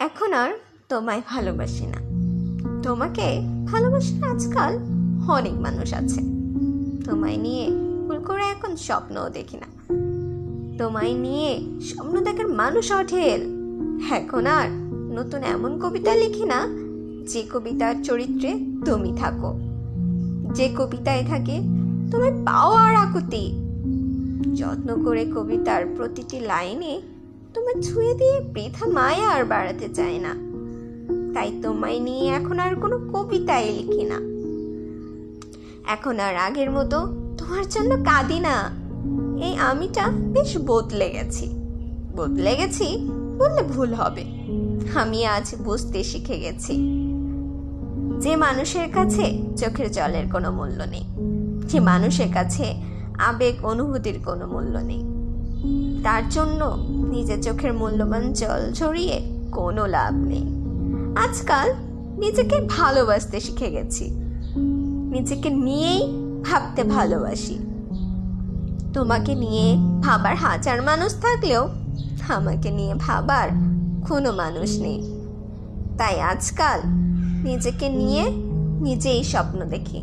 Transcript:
এখন আর তোমায় ভালোবাসি না। তোমাকে ভালোবাসে আজকাল অনেক মানুষ আছে। তোমায় নিয়ে ভুল করে এখন স্বপ্নও দেখি না। তোমায় নিয়ে স্বপ্ন দেখার মানুষ অঠেল এখন আর নতুন এমন কবিতা লিখি না, যে কবিতার চরিত্রে তুমি থাকো। যে কবিতায় থাকে তোমার পাওয়ার আকুতি। যত্ন করে কবিতার প্রতিটি লাইনে তোমার ছুঁয়ে দিয়ে বৃথা মায়া আর বাড়াতে চায় না। তাই তোমায় নিয়ে এখন আর কোনো কবিতাই লিখি না। এখন আর আগের মতো তোমার জন্য কাঁদি না। এই আমিটা বেশ বদলে গেছি। বদলে গেছি বললে ভুল হবে। আমি আজ বুঝতে শিখে গেছি। যে মানুষের কাছে চোখের জলের কোনো মূল্য নেই, যে মানুষের কাছে আবেগ অনুভূতির কোনো মূল্য নেই, তার জন্য নিজের চোখের মূল্যবান জল ঝরিয়ে কোনো লাভ নেই। আজকাল নিজেকে ভালোবাসতে শিখে গেছি। নিজেকে নিয়েই ভাবতে ভালোবাসি। তোমাকে নিয়ে ভাবার হাজার মানুষ থাকলেও আমাকে নিয়ে ভাবার কোনো মানুষ নেই। তাই আজকাল নিজেকে নিয়ে নিজেই স্বপ্ন দেখি।